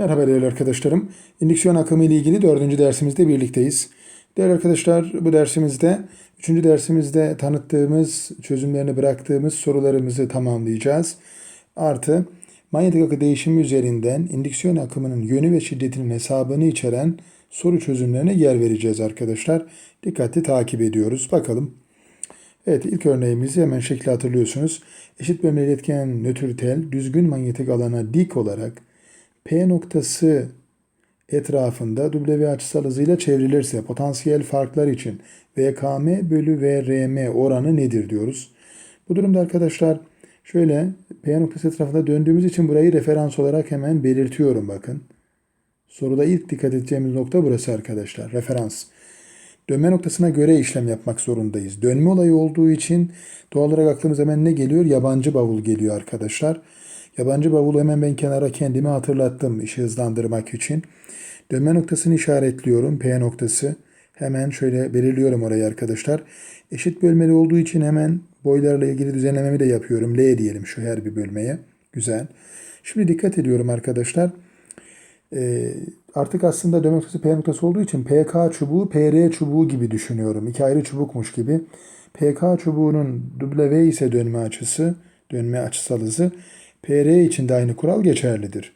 Merhaba değerli arkadaşlarım. İndüksiyon akımı ile ilgili dördüncü dersimizde birlikteyiz. Değerli arkadaşlar bu dersimizde, üçüncü dersimizde tanıttığımız, çözümlerini bıraktığımız sorularımızı tamamlayacağız. Artı manyetik akı değişimi üzerinden indüksiyon akımının yönü ve şiddetinin hesabını içeren soru çözümlerine yer vereceğiz arkadaşlar. Dikkatli takip ediyoruz. Bakalım. Evet ilk örneğimizi hemen şekli hatırlıyorsunuz. Eşit bölme iletken nötr tel düzgün manyetik alana dik olarak P noktası etrafında W açısal hızıyla çevrilirse potansiyel farklar için VKM bölü VRM oranı nedir diyoruz. Bu durumda arkadaşlar şöyle P noktası etrafında döndüğümüz için burayı referans olarak hemen belirtiyorum bakın. Soruda ilk dikkat edeceğimiz nokta burası arkadaşlar. Referans. Dönme noktasına göre işlem yapmak zorundayız. Dönme olayı olduğu için doğal olarak aklımıza hemen ne geliyor? Yabancı bavul geliyor arkadaşlar. Yabancı bavulu hemen ben kenara kendimi hatırlattım işi hızlandırmak için. Dönme noktasını işaretliyorum. P noktası. Hemen şöyle belirliyorum orayı arkadaşlar. Eşit bölmeli olduğu için hemen boylarla ilgili düzenlememi de yapıyorum. L diyelim şu her bir bölmeye. Güzel. Şimdi dikkat ediyorum arkadaşlar. Ee, artık aslında dönme noktası P noktası olduğu için PK çubuğu PR çubuğu gibi düşünüyorum. İki ayrı çubukmuş gibi. PK çubuğunun W ise dönme açısı, dönme açısal hızı. PR için de aynı kural geçerlidir.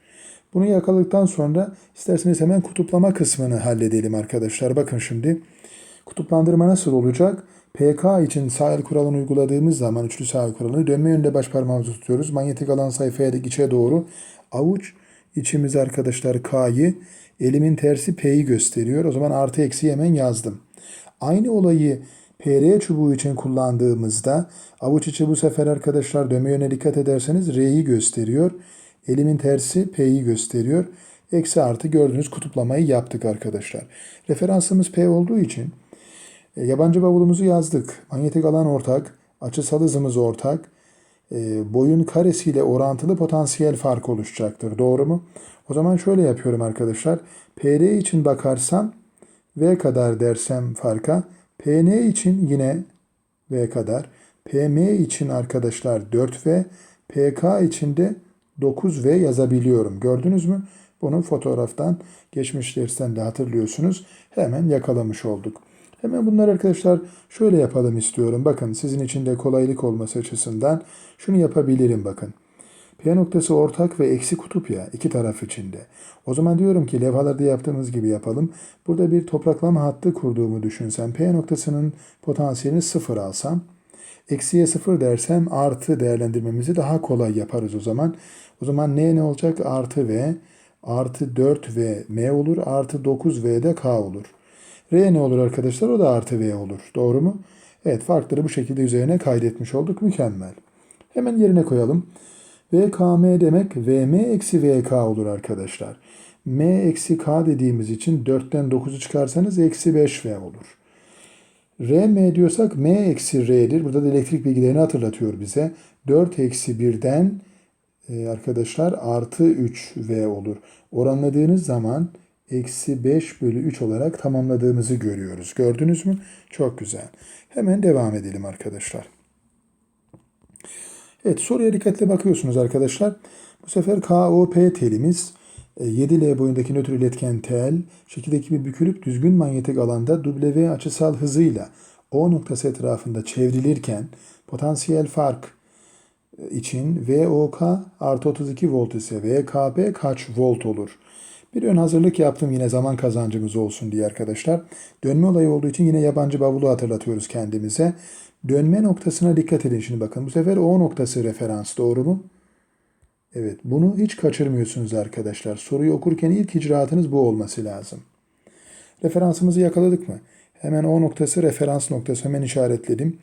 Bunu yakaladıktan sonra isterseniz hemen kutuplama kısmını halledelim arkadaşlar. Bakın şimdi kutuplandırma nasıl olacak? PK için sahil kuralını uyguladığımız zaman üçlü sahil kuralını dönme yönünde baş parmağımızı tutuyoruz. Manyetik alan sayfaya dik içe doğru. Avuç içimiz arkadaşlar K'yı elimin tersi P'yi gösteriyor. O zaman artı eksi hemen yazdım. Aynı olayı PR çubuğu için kullandığımızda avuç içi bu sefer arkadaşlar dönme yöne dikkat ederseniz R'yi gösteriyor. Elimin tersi P'yi gösteriyor. Eksi artı gördüğünüz kutuplamayı yaptık arkadaşlar. Referansımız P olduğu için e, yabancı bavulumuzu yazdık. Manyetik alan ortak, açısal hızımız ortak. E, boyun karesiyle orantılı potansiyel fark oluşacaktır. Doğru mu? O zaman şöyle yapıyorum arkadaşlar. PR için bakarsam V kadar dersem farka PN için yine V kadar. PM için arkadaşlar 4V. PK için de 9V yazabiliyorum. Gördünüz mü? Bunu fotoğraftan geçmiş dersten de hatırlıyorsunuz. Hemen yakalamış olduk. Hemen bunları arkadaşlar şöyle yapalım istiyorum. Bakın sizin için de kolaylık olması açısından şunu yapabilirim bakın. P noktası ortak ve eksi kutup ya iki taraf içinde. O zaman diyorum ki levhalarda yaptığımız gibi yapalım. Burada bir topraklama hattı kurduğumu düşünsem P noktasının potansiyelini sıfır alsam eksiye sıfır dersem artı değerlendirmemizi daha kolay yaparız o zaman. O zaman ne ne olacak? Artı V artı 4V M olur artı 9V de K olur. R ne olur arkadaşlar? O da artı V olur. Doğru mu? Evet farkları bu şekilde üzerine kaydetmiş olduk. Mükemmel. Hemen yerine koyalım. VKM demek VM eksi VK olur arkadaşlar. M eksi K dediğimiz için 4'ten 9'u çıkarsanız eksi 5V olur. RM diyorsak M eksi R'dir. Burada da elektrik bilgilerini hatırlatıyor bize. 4 eksi 1'den e, arkadaşlar artı 3V olur. Oranladığınız zaman eksi 5 bölü 3 olarak tamamladığımızı görüyoruz. Gördünüz mü? Çok güzel. Hemen devam edelim arkadaşlar. Evet soruya dikkatle bakıyorsunuz arkadaşlar. Bu sefer KOP telimiz 7L e, boyundaki nötr iletken tel şekildeki bir bükülüp düzgün manyetik alanda W açısal hızıyla O noktası etrafında çevrilirken potansiyel fark e, için VOK artı 32 volt ise VKP kaç volt olur? Bir ön hazırlık yaptım yine zaman kazancımız olsun diye arkadaşlar. Dönme olayı olduğu için yine yabancı bavulu hatırlatıyoruz kendimize. Dönme noktasına dikkat edin şimdi bakın. Bu sefer O noktası referans doğru mu? Evet bunu hiç kaçırmıyorsunuz arkadaşlar. Soruyu okurken ilk icraatınız bu olması lazım. Referansımızı yakaladık mı? Hemen O noktası referans noktası hemen işaretledim.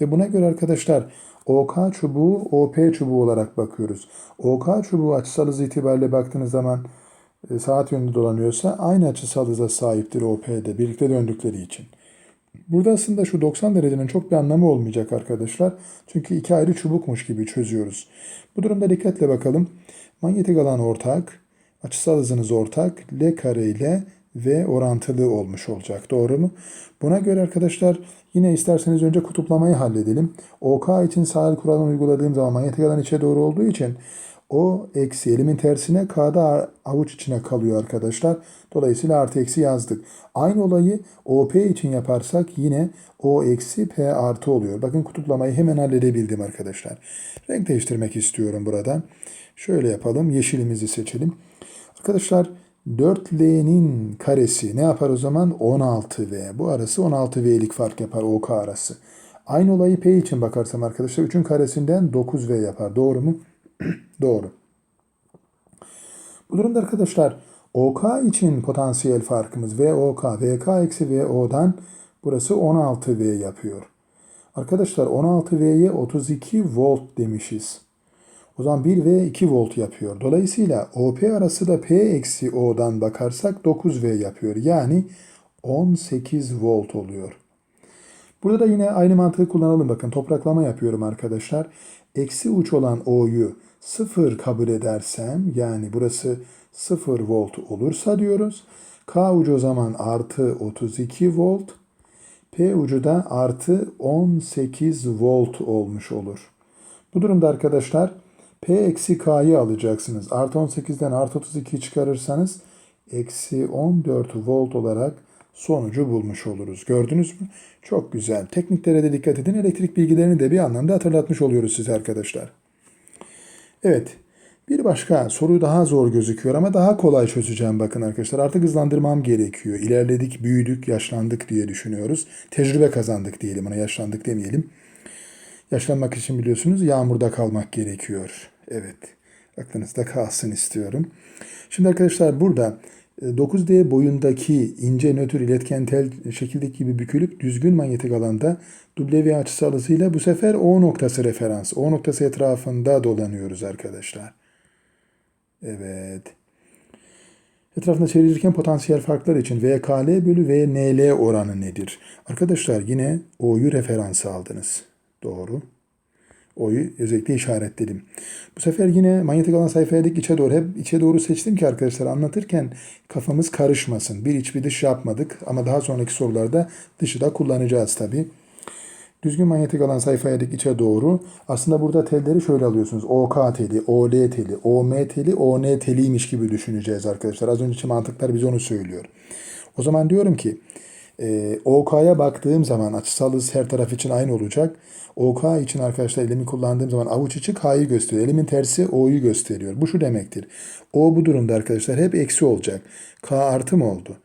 Ve buna göre arkadaşlar OK çubuğu OP çubuğu olarak bakıyoruz. OK çubuğu açısal hız itibariyle baktığınız zaman e, saat yönünde dolanıyorsa aynı açısal hıza sahiptir OP'de birlikte döndükleri için. Burada aslında şu 90 derecenin çok bir anlamı olmayacak arkadaşlar. Çünkü iki ayrı çubukmuş gibi çözüyoruz. Bu durumda dikkatle bakalım. Manyetik alan ortak, açısal hızınız ortak, L kare ile V orantılı olmuş olacak. Doğru mu? Buna göre arkadaşlar yine isterseniz önce kutuplamayı halledelim. OK için sahil kuralını uyguladığım zaman manyetik alan içe doğru olduğu için O eksi elimin tersine K'da avuç içine kalıyor arkadaşlar. Dolayısıyla artı eksi yazdık. Aynı olayı OP için yaparsak yine O eksi P artı oluyor. Bakın kutuplamayı hemen halledebildim arkadaşlar. Renk değiştirmek istiyorum buradan. Şöyle yapalım. Yeşilimizi seçelim. Arkadaşlar 4L'nin karesi ne yapar o zaman? 16V. Bu arası 16V'lik fark yapar OK arası. Aynı olayı P için bakarsam arkadaşlar 3'ün karesinden 9V yapar. Doğru mu? Doğru. Bu durumda arkadaşlar OK için potansiyel farkımız VOK, VK eksi VO'dan burası 16V yapıyor. Arkadaşlar 16V'ye 32 volt demişiz. O zaman 1 V 2 volt yapıyor. Dolayısıyla OP arası da P eksi O'dan bakarsak 9V yapıyor. Yani 18 volt oluyor. Burada da yine aynı mantığı kullanalım. Bakın topraklama yapıyorum arkadaşlar. Eksi uç olan O'yu 0 kabul edersem yani burası 0 volt olursa diyoruz. K ucu o zaman artı 32 volt. P ucu da artı 18 volt olmuş olur. Bu durumda arkadaşlar P eksi K'yı alacaksınız. Artı 18'den artı 32'yi çıkarırsanız eksi 14 volt olarak sonucu bulmuş oluruz. Gördünüz mü? Çok güzel. Tekniklere de dikkat edin. Elektrik bilgilerini de bir anlamda hatırlatmış oluyoruz size arkadaşlar. Evet. Bir başka soru daha zor gözüküyor ama daha kolay çözeceğim bakın arkadaşlar. Artık hızlandırmam gerekiyor. İlerledik, büyüdük, yaşlandık diye düşünüyoruz. Tecrübe kazandık diyelim ona yaşlandık demeyelim. Yaşlanmak için biliyorsunuz yağmurda kalmak gerekiyor. Evet. Aklınızda kalsın istiyorum. Şimdi arkadaşlar burada 9D boyundaki ince nötr iletken tel şekildeki gibi bükülüp düzgün manyetik alanda W açısı alısıyla bu sefer O noktası referans. O noktası etrafında dolanıyoruz arkadaşlar. Evet. Etrafında çevrilirken potansiyel farklar için VKL bölü VNL oranı nedir? Arkadaşlar yine O'yu referans aldınız. Doğru. O'yu özellikle işaretledim. Bu sefer yine manyetik alan sayfaya dik içe doğru. Hep içe doğru seçtim ki arkadaşlar anlatırken kafamız karışmasın. Bir iç bir dış yapmadık ama daha sonraki sorularda dışı da kullanacağız tabi. Düzgün manyetik alan sayfaya dik içe doğru. Aslında burada telleri şöyle alıyorsunuz. OK teli, OL teli, OM teli, ON teliymiş gibi düşüneceğiz arkadaşlar. Az önceki mantıklar bize onu söylüyor. O zaman diyorum ki e, OK'ya baktığım zaman açısal hız her taraf için aynı olacak. OK için arkadaşlar elimi kullandığım zaman avuç içi K'yı gösteriyor. Elimin tersi O'yu gösteriyor. Bu şu demektir. O bu durumda arkadaşlar hep eksi olacak. K artı mı oldu?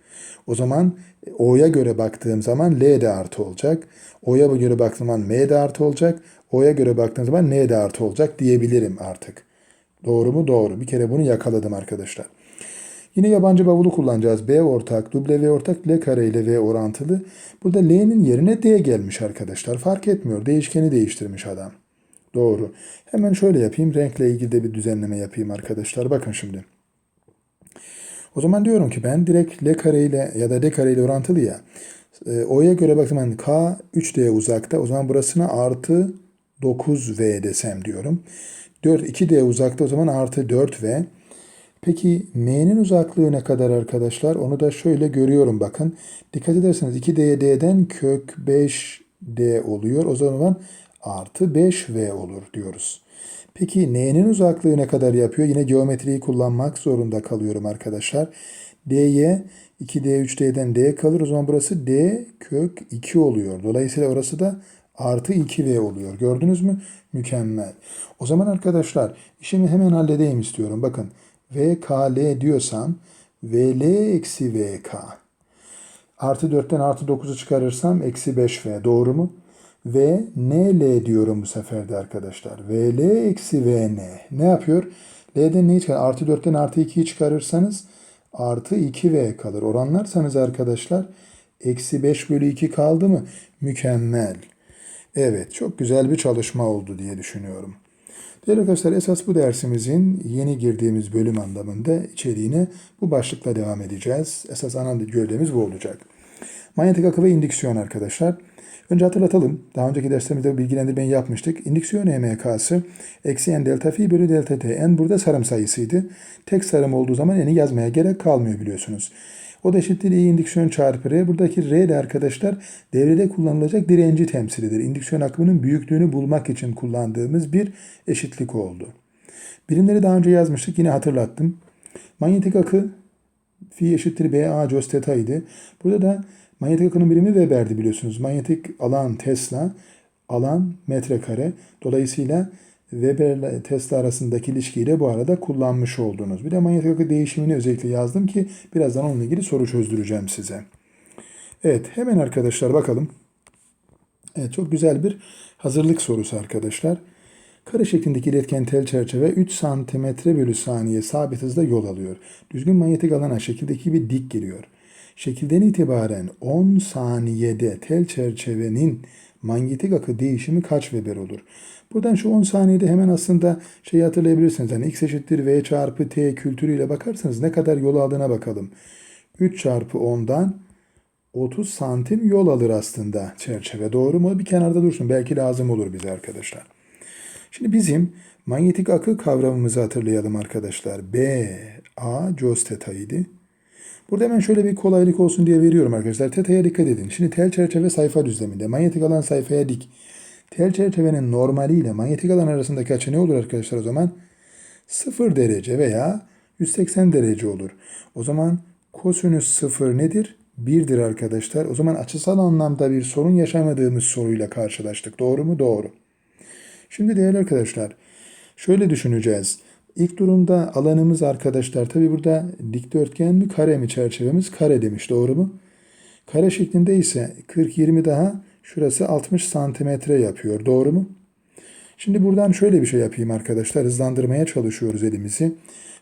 O zaman O'ya göre baktığım zaman L de artı olacak. O'ya göre baktığım zaman M de artı olacak. O'ya göre baktığım zaman N de artı olacak diyebilirim artık. Doğru mu? Doğru. Bir kere bunu yakaladım arkadaşlar. Yine yabancı bavulu kullanacağız. B ortak, W ortak, L kare ile V orantılı. Burada L'nin yerine D gelmiş arkadaşlar. Fark etmiyor. Değişkeni değiştirmiş adam. Doğru. Hemen şöyle yapayım. Renkle ilgili de bir düzenleme yapayım arkadaşlar. Bakın şimdi. O zaman diyorum ki ben direkt L kare ile ya da D kare ile orantılı ya. E, O'ya göre bakın ben K 3D uzakta. O zaman burasına artı 9V desem diyorum. 4 2D uzakta o zaman artı 4V. Peki m'nin uzaklığı ne kadar arkadaşlar? Onu da şöyle görüyorum bakın. Dikkat ederseniz 2d'ye d'den kök 5d oluyor. O zaman artı 5v olur diyoruz. Peki n'nin uzaklığı ne kadar yapıyor? Yine geometriyi kullanmak zorunda kalıyorum arkadaşlar. d'ye 2d 3d'den d kalır. O zaman burası d kök 2 oluyor. Dolayısıyla orası da artı 2v oluyor. Gördünüz mü? Mükemmel. O zaman arkadaşlar işimi hemen halledeyim istiyorum. Bakın VKL diyorsam VL eksi VK. Artı 4'ten artı 9'u çıkarırsam eksi 5V. Doğru mu? Ve NL diyorum bu sefer de arkadaşlar. VL eksi VN. Ne yapıyor? L'den neyi çıkar? Artı 4'ten artı 2'yi çıkarırsanız artı 2V kalır. Oranlarsanız arkadaşlar eksi 5 bölü 2 kaldı mı? Mükemmel. Evet çok güzel bir çalışma oldu diye düşünüyorum. Değerli arkadaşlar esas bu dersimizin yeni girdiğimiz bölüm anlamında içeriğine bu başlıkla devam edeceğiz. Esas ana gövdemiz bu olacak. Manyetik akı ve indüksiyon arkadaşlar. Önce hatırlatalım. Daha önceki derslerimizde bilgilendirmeyi yapmıştık. İndüksiyon EMK'sı eksi n delta fi bölü delta t. n burada sarım sayısıydı. Tek sarım olduğu zaman n'i yazmaya gerek kalmıyor biliyorsunuz. O da eşittir I indüksiyon çarpı R. Buradaki R de arkadaşlar devrede kullanılacak direnci temsilidir. İndüksiyon akımının büyüklüğünü bulmak için kullandığımız bir eşitlik oldu. Birimleri daha önce yazmıştık. Yine hatırlattım. Manyetik akı fi eşittir BA cos theta idi. Burada da manyetik akının birimi Weber'di biliyorsunuz. Manyetik alan Tesla, alan metrekare. Dolayısıyla Weber ile Tesla arasındaki ilişkiyi de bu arada kullanmış oldunuz. Bir de manyetik akı değişimini özellikle yazdım ki birazdan onunla ilgili soru çözdüreceğim size. Evet hemen arkadaşlar bakalım. Evet çok güzel bir hazırlık sorusu arkadaşlar. Kare şeklindeki iletken tel çerçeve 3 cm bölü saniye sabit hızla yol alıyor. Düzgün manyetik alana şekildeki gibi dik geliyor. Şekilden itibaren 10 saniyede tel çerçevenin manyetik akı değişimi kaç Weber olur? Buradan şu 10 saniyede hemen aslında şeyi hatırlayabilirsiniz. Hani x eşittir v çarpı t kültürüyle bakarsanız ne kadar yol aldığına bakalım. 3 çarpı 10'dan 30 santim yol alır aslında çerçeve. Doğru mu? Bir kenarda dursun. Belki lazım olur bize arkadaşlar. Şimdi bizim manyetik akı kavramımızı hatırlayalım arkadaşlar. B, A, cos theta idi. Burada hemen şöyle bir kolaylık olsun diye veriyorum arkadaşlar. Teta'ya dikkat edin. Şimdi tel çerçeve sayfa düzleminde. Manyetik alan sayfaya dik. Tel çerçevenin normali ile manyetik alan arasındaki açı ne olur arkadaşlar o zaman? 0 derece veya 180 derece olur. O zaman kosinüs 0 nedir? 1'dir arkadaşlar. O zaman açısal anlamda bir sorun yaşamadığımız soruyla karşılaştık. Doğru mu? Doğru. Şimdi değerli arkadaşlar şöyle düşüneceğiz. İlk durumda alanımız arkadaşlar tabi burada dikdörtgen mi kare mi çerçevemiz kare demiş doğru mu? Kare şeklinde ise 40-20 daha şurası 60 santimetre yapıyor doğru mu? Şimdi buradan şöyle bir şey yapayım arkadaşlar hızlandırmaya çalışıyoruz elimizi.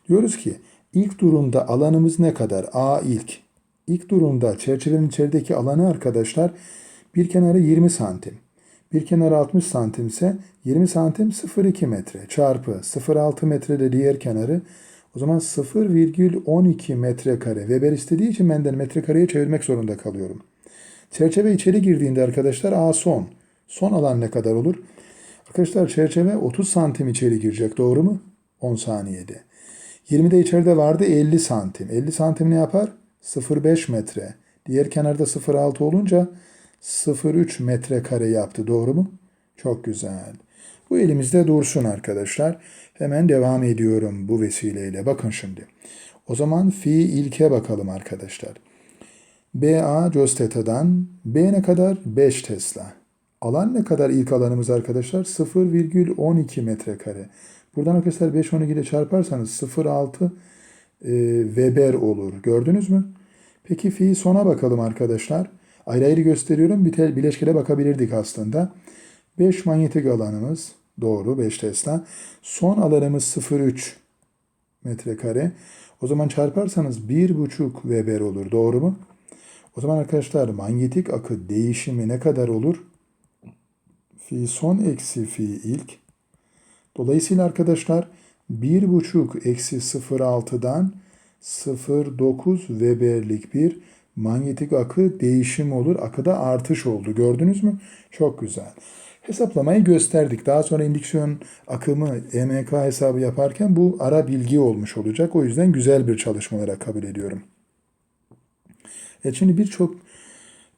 Diyoruz ki ilk durumda alanımız ne kadar? A ilk. İlk durumda çerçevenin içerideki alanı arkadaşlar bir kenarı 20 santim. Bir kenarı 60 santim ise 20 santim 0,2 metre çarpı 0,6 metre de diğer kenarı o zaman 0,12 metrekare. Weber istediği için benden metrekareye çevirmek zorunda kalıyorum. Çerçeve içeri girdiğinde arkadaşlar A son. Son alan ne kadar olur? Arkadaşlar çerçeve 30 santim içeri girecek doğru mu? 10 saniyede. 20 de içeride vardı 50 santim. 50 santim ne yapar? 0,5 metre. Diğer kenarda 0,6 olunca 0,3 metrekare yaptı. Doğru mu? Çok güzel. Bu elimizde dursun arkadaşlar. Hemen devam ediyorum bu vesileyle. Bakın şimdi. O zaman fi ilke bakalım arkadaşlar. BA cos theta'dan B ne kadar? 5 Tesla. Alan ne kadar ilk alanımız arkadaşlar? 0,12 metrekare. Buradan arkadaşlar 5 12 ile çarparsanız 0,6 e, Weber olur. Gördünüz mü? Peki fi sona bakalım arkadaşlar. Ayrı ayrı gösteriyorum. Bir bileşkele bakabilirdik aslında. 5 manyetik alanımız. Doğru 5 Tesla. Son alanımız 0,3 metrekare. O zaman çarparsanız 1,5 Weber olur. Doğru mu? O zaman arkadaşlar manyetik akı değişimi ne kadar olur? Fi son eksi fi ilk. Dolayısıyla arkadaşlar 1,5 eksi 0,6'dan 0,9 Weber'lik bir manyetik akı değişim olur. Akıda artış oldu. Gördünüz mü? Çok güzel. Hesaplamayı gösterdik. Daha sonra indüksiyon akımı EMK hesabı yaparken bu ara bilgi olmuş olacak. O yüzden güzel bir çalışma olarak kabul ediyorum. Evet şimdi birçok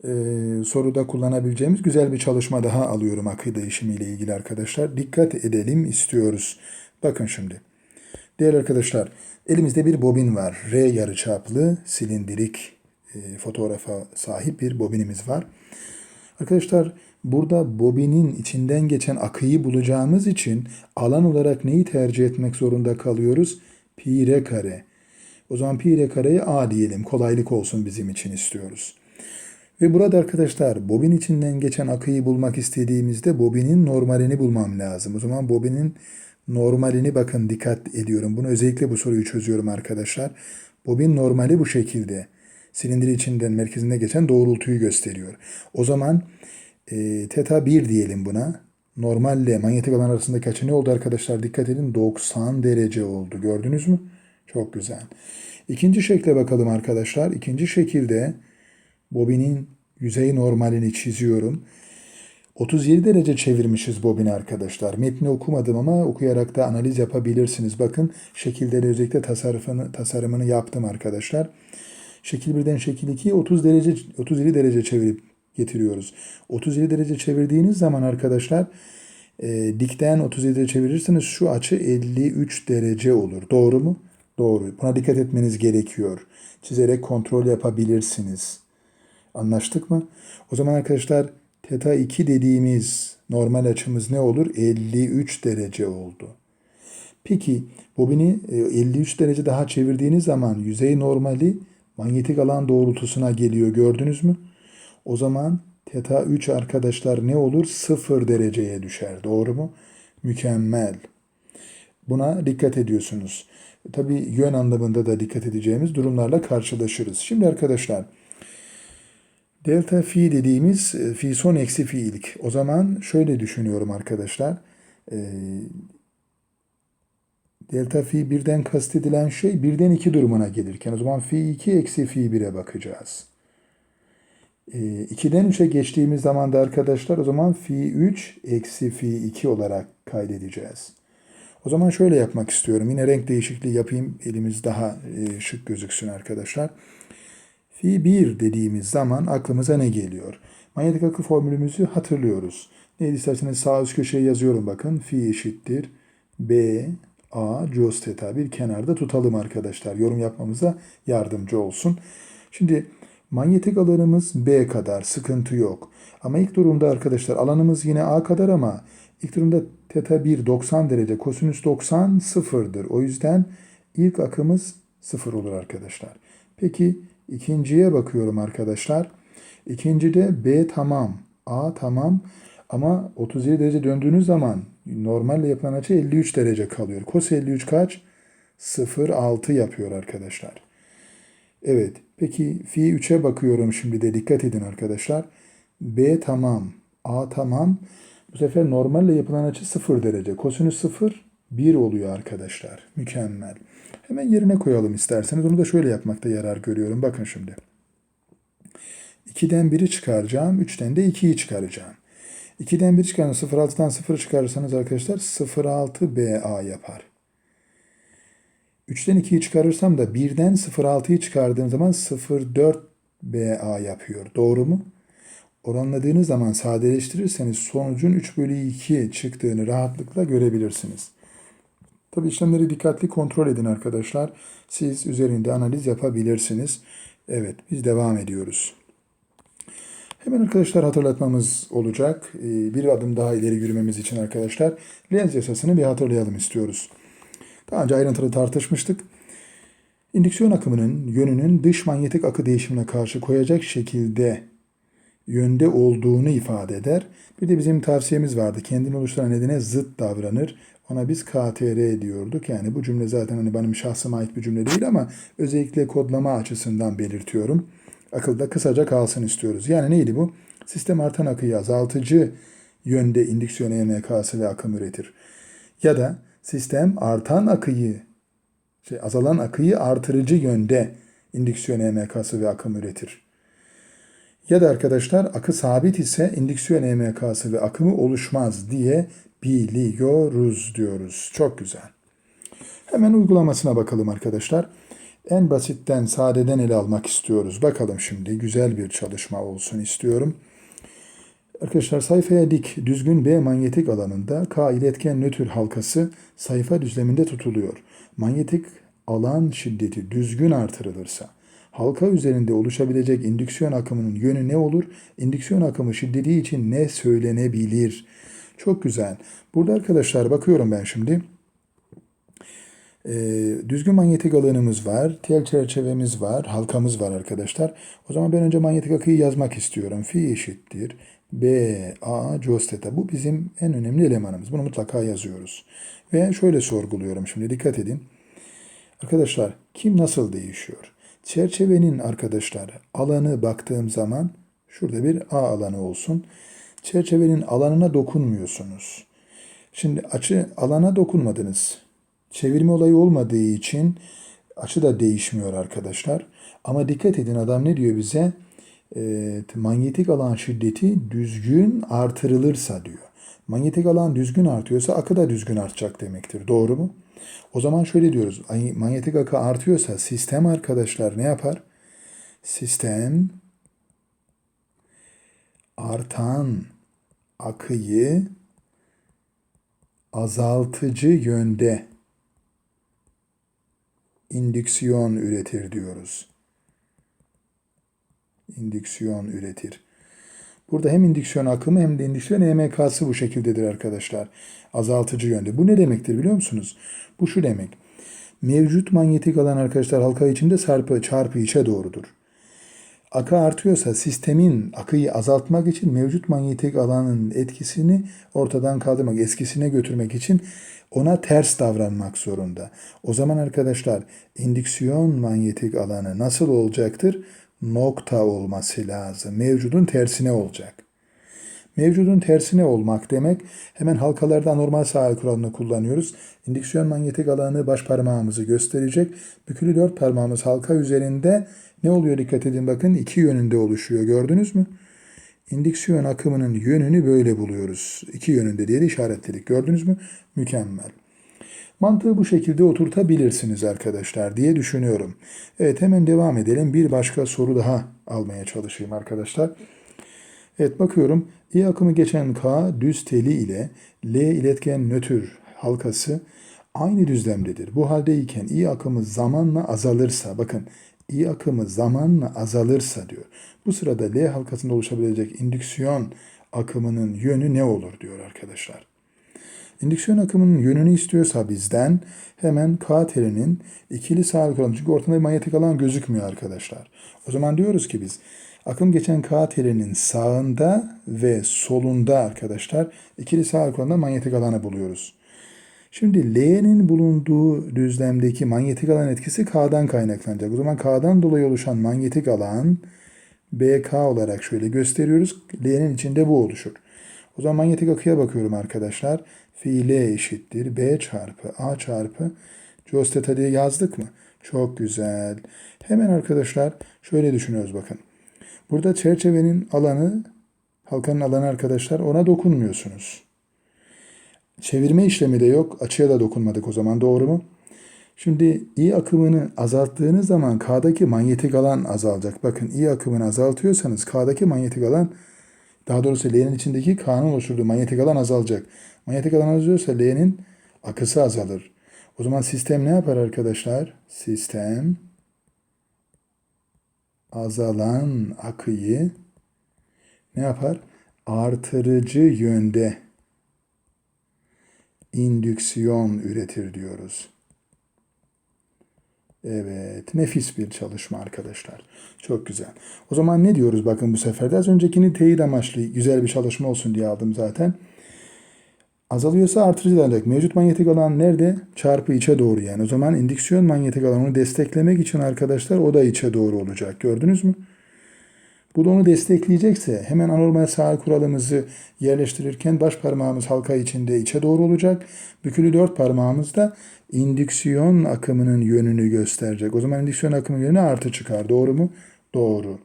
e, soruda kullanabileceğimiz güzel bir çalışma daha alıyorum akı değişimiyle ilgili arkadaşlar. Dikkat edelim istiyoruz. Bakın şimdi. Değerli arkadaşlar elimizde bir bobin var. R yarıçaplı silindirik e, fotoğrafa sahip bir bobinimiz var. Arkadaşlar burada bobinin içinden geçen akıyı bulacağımız için alan olarak neyi tercih etmek zorunda kalıyoruz? Pi r kare. O zaman pi r kareye a diyelim. Kolaylık olsun bizim için istiyoruz. Ve burada arkadaşlar bobin içinden geçen akıyı bulmak istediğimizde bobinin normalini bulmam lazım. O zaman bobinin normalini bakın dikkat ediyorum. Bunu özellikle bu soruyu çözüyorum arkadaşlar. Bobin normali bu şekilde silindir içinden merkezinde geçen doğrultuyu gösteriyor. O zaman e, teta 1 diyelim buna. Normalle manyetik alan arasındaki açı ne oldu arkadaşlar? Dikkat edin 90 derece oldu. Gördünüz mü? Çok güzel. İkinci şekle bakalım arkadaşlar. İkinci şekilde bobinin yüzey normalini çiziyorum. 37 derece çevirmişiz bobini arkadaşlar. Metni okumadım ama okuyarak da analiz yapabilirsiniz. Bakın şekilde de özellikle tasarımını, tasarımını yaptım arkadaşlar. Şekil 1'den şekil 2'ye 30 derece 37 derece çevirip getiriyoruz. 37 derece çevirdiğiniz zaman arkadaşlar E, dikten 37'ye çevirirseniz şu açı 53 derece olur. Doğru mu? Doğru. Buna dikkat etmeniz gerekiyor. Çizerek kontrol yapabilirsiniz. Anlaştık mı? O zaman arkadaşlar teta 2 dediğimiz normal açımız ne olur? 53 derece oldu. Peki bobini e, 53 derece daha çevirdiğiniz zaman yüzey normali manyetik alan doğrultusuna geliyor gördünüz mü? O zaman teta 3 arkadaşlar ne olur? 0 dereceye düşer. Doğru mu? Mükemmel. Buna dikkat ediyorsunuz. Tabi yön anlamında da dikkat edeceğimiz durumlarla karşılaşırız. Şimdi arkadaşlar delta fi dediğimiz e, fi son eksi fi ilk. O zaman şöyle düşünüyorum arkadaşlar. E, delta fi birden kastedilen şey birden iki durumuna gelirken o zaman fi 2 eksi fi 1'e bakacağız. E, 2'den 3'e geçtiğimiz zaman da arkadaşlar o zaman fi 3 eksi fi 2 olarak kaydedeceğiz. O zaman şöyle yapmak istiyorum. Yine renk değişikliği yapayım. Elimiz daha e, şık gözüksün arkadaşlar. Fi 1 dediğimiz zaman aklımıza ne geliyor? Manyetik akı formülümüzü hatırlıyoruz. Neydi isterseniz sağ üst köşeye yazıyorum bakın. Fi eşittir. B, A, cos theta bir kenarda tutalım arkadaşlar. Yorum yapmamıza yardımcı olsun. Şimdi manyetik alanımız B kadar sıkıntı yok. Ama ilk durumda arkadaşlar alanımız yine A kadar ama ilk durumda Teta 1 90 derece. Kosinüs 90 sıfırdır. O yüzden ilk akımız sıfır olur arkadaşlar. Peki ikinciye bakıyorum arkadaşlar. İkincide B tamam. A tamam. Ama 37 derece döndüğünüz zaman normalle yapılan açı 53 derece kalıyor. Kos 53 kaç? 0,6 yapıyor arkadaşlar. Evet. Peki fi 3'e bakıyorum şimdi de dikkat edin arkadaşlar. B tamam. A tamam. Bu sefer normalle yapılan açı 0 derece. Kosinüs 0 1 oluyor arkadaşlar. Mükemmel. Hemen yerine koyalım isterseniz. Onu da şöyle yapmakta yarar görüyorum. Bakın şimdi. 2'den 1'i çıkaracağım. 3'ten de 2'yi çıkaracağım. 2'den 1 çıkarın 0,6'dan 0 çıkarırsanız arkadaşlar 0,6 BA yapar. 3'ten 2'yi çıkarırsam da 1'den 0,6'yı çıkardığım zaman 0,4 BA yapıyor. Doğru mu? Oranladığınız zaman sadeleştirirseniz sonucun 3 bölü 2 çıktığını rahatlıkla görebilirsiniz. Tabi işlemleri dikkatli kontrol edin arkadaşlar. Siz üzerinde analiz yapabilirsiniz. Evet biz devam ediyoruz. Hemen arkadaşlar hatırlatmamız olacak. Ee, bir adım daha ileri yürümemiz için arkadaşlar Lenz yasasını bir hatırlayalım istiyoruz. Daha önce ayrıntılı tartışmıştık. İndüksiyon akımının yönünün dış manyetik akı değişimine karşı koyacak şekilde yönde olduğunu ifade eder. Bir de bizim tavsiyemiz vardı. Kendini oluşturan nedene zıt davranır. Ona biz KTR diyorduk. Yani bu cümle zaten hani benim şahsıma ait bir cümle değil ama özellikle kodlama açısından belirtiyorum. Akılda kısaca kalsın istiyoruz. Yani neydi bu? Sistem artan akıyı azaltıcı yönde indüksiyon EMK'sı ve akım üretir. Ya da sistem artan akıyı, şey, azalan akıyı artırıcı yönde indüksiyon EMK'sı ve akım üretir. Ya da arkadaşlar akı sabit ise indüksiyon EMK'sı ve akımı oluşmaz diye biliyoruz diyoruz. Çok güzel. Hemen uygulamasına bakalım arkadaşlar. En basitten sadeden ele almak istiyoruz. Bakalım şimdi güzel bir çalışma olsun istiyorum. Arkadaşlar sayfaya dik düzgün B manyetik alanında K iletken nötr halkası sayfa düzleminde tutuluyor. Manyetik alan şiddeti düzgün artırılırsa halka üzerinde oluşabilecek indüksiyon akımının yönü ne olur? İndüksiyon akımı şiddeti için ne söylenebilir? Çok güzel. Burada arkadaşlar bakıyorum ben şimdi. Ee, düzgün manyetik alanımız var. Tel çerçevemiz var. Halkamız var arkadaşlar. O zaman ben önce manyetik akıyı yazmak istiyorum. Fi eşittir. B, A, cos theta. Bu bizim en önemli elemanımız. Bunu mutlaka yazıyoruz. Ve şöyle sorguluyorum şimdi dikkat edin. Arkadaşlar kim nasıl değişiyor? Çerçevenin arkadaşlar alanı baktığım zaman şurada bir A alanı olsun. Çerçevenin alanına dokunmuyorsunuz. Şimdi açı alana dokunmadınız. Çevirme olayı olmadığı için açı da değişmiyor arkadaşlar. Ama dikkat edin adam ne diyor bize? E, manyetik alan şiddeti düzgün artırılırsa diyor. Manyetik alan düzgün artıyorsa akı da düzgün artacak demektir. Doğru mu? O zaman şöyle diyoruz. Manyetik akı artıyorsa sistem arkadaşlar ne yapar? Sistem artan akıyı azaltıcı yönde indüksiyon üretir diyoruz. İndüksiyon üretir. Burada hem indüksiyon akımı hem de indüksiyon EMK'sı bu şekildedir arkadaşlar. Azaltıcı yönde. Bu ne demektir biliyor musunuz? Bu şu demek. Mevcut manyetik alan arkadaşlar halka içinde çarpı, çarpı içe doğrudur. Akı artıyorsa sistemin akıyı azaltmak için mevcut manyetik alanın etkisini ortadan kaldırmak, eskisine götürmek için ona ters davranmak zorunda. O zaman arkadaşlar indüksiyon manyetik alanı nasıl olacaktır? Nokta olması lazım. Mevcudun tersine olacak. Mevcudun tersine olmak demek hemen halkalarda anormal sahil kuralını kullanıyoruz. İndüksiyon manyetik alanı baş parmağımızı gösterecek. Bükülü dört parmağımız halka üzerinde ne oluyor dikkat edin bakın iki yönünde oluşuyor gördünüz mü? İndüksiyon akımının yönünü böyle buluyoruz. İki yönünde diye de işaretledik gördünüz mü? Mükemmel. Mantığı bu şekilde oturtabilirsiniz arkadaşlar diye düşünüyorum. Evet hemen devam edelim. Bir başka soru daha almaya çalışayım arkadaşlar. Evet bakıyorum. İ akımı geçen K düz teli ile L iletken nötr halkası aynı düzlemdedir. Bu haldeyken I akımı zamanla azalırsa bakın I akımı zamanla azalırsa diyor. Bu sırada L halkasında oluşabilecek indüksiyon akımının yönü ne olur diyor arkadaşlar. İndüksiyon akımının yönünü istiyorsa bizden hemen K telinin ikili sağlık alanı. Çünkü ortada bir manyetik alan gözükmüyor arkadaşlar. O zaman diyoruz ki biz akım geçen K telinin sağında ve solunda arkadaşlar ikili sağlık alanında manyetik alanı buluyoruz. Şimdi L'nin bulunduğu düzlemdeki manyetik alan etkisi K'dan kaynaklanacak. O zaman K'dan dolayı oluşan manyetik alan BK olarak şöyle gösteriyoruz. L'nin içinde bu oluşur. O zaman manyetik akıya bakıyorum arkadaşlar. Fi L eşittir B çarpı A çarpı cos theta diye yazdık mı? Çok güzel. Hemen arkadaşlar şöyle düşünüyoruz bakın. Burada çerçevenin alanı, halkanın alanı arkadaşlar ona dokunmuyorsunuz. Çevirme işlemi de yok. Açıya da dokunmadık o zaman doğru mu? Şimdi I akımını azalttığınız zaman K'daki manyetik alan azalacak. Bakın I akımını azaltıyorsanız K'daki manyetik alan daha doğrusu L'nin içindeki K'nın oluşturduğu manyetik alan azalacak. Manyetik alan azalıyorsa L'nin akısı azalır. O zaman sistem ne yapar arkadaşlar? Sistem azalan akıyı ne yapar? Artırıcı yönde indüksiyon üretir diyoruz. Evet, nefis bir çalışma arkadaşlar. Çok güzel. O zaman ne diyoruz bakın bu sefer de az öncekini teyit amaçlı güzel bir çalışma olsun diye aldım zaten. Azalıyorsa artırıcı olacak. Mevcut manyetik alan nerede? Çarpı içe doğru yani. O zaman indüksiyon manyetik alanını desteklemek için arkadaşlar o da içe doğru olacak. Gördünüz mü? Bu da onu destekleyecekse hemen anormal sağ kuralımızı yerleştirirken baş parmağımız halka içinde içe doğru olacak. Bükülü dört parmağımız da indüksiyon akımının yönünü gösterecek. O zaman indüksiyon akımının yönü artı çıkar. Doğru mu? Doğru.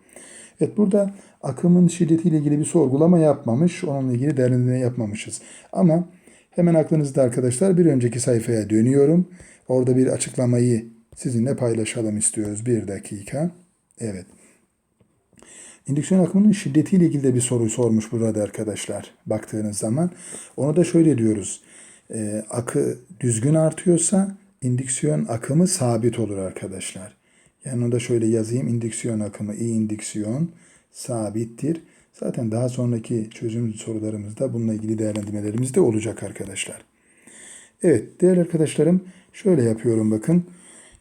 Evet burada akımın şiddetiyle ilgili bir sorgulama yapmamış. Onunla ilgili değerlendirme yapmamışız. Ama hemen aklınızda arkadaşlar bir önceki sayfaya dönüyorum. Orada bir açıklamayı sizinle paylaşalım istiyoruz. Bir dakika. Evet. İndüksiyon akımının şiddetiyle ilgili de bir soru sormuş burada arkadaşlar baktığınız zaman. Onu da şöyle diyoruz. E, akı düzgün artıyorsa indüksiyon akımı sabit olur arkadaşlar. Yani onu da şöyle yazayım. İndüksiyon akımı, i indüksiyon sabittir. Zaten daha sonraki çözüm sorularımızda bununla ilgili değerlendirmelerimiz de olacak arkadaşlar. Evet değerli arkadaşlarım şöyle yapıyorum bakın.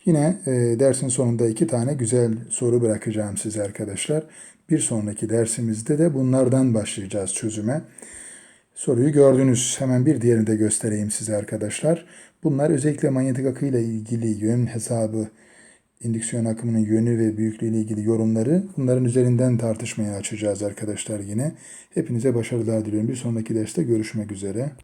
Yine e, dersin sonunda iki tane güzel soru bırakacağım size arkadaşlar. Bir sonraki dersimizde de bunlardan başlayacağız çözüme. Soruyu gördünüz. Hemen bir diğerini de göstereyim size arkadaşlar. Bunlar özellikle manyetik akıyla ilgili yön hesabı, indüksiyon akımının yönü ve büyüklüğü ile ilgili yorumları bunların üzerinden tartışmaya açacağız arkadaşlar yine. Hepinize başarılar diliyorum. Bir sonraki derste görüşmek üzere.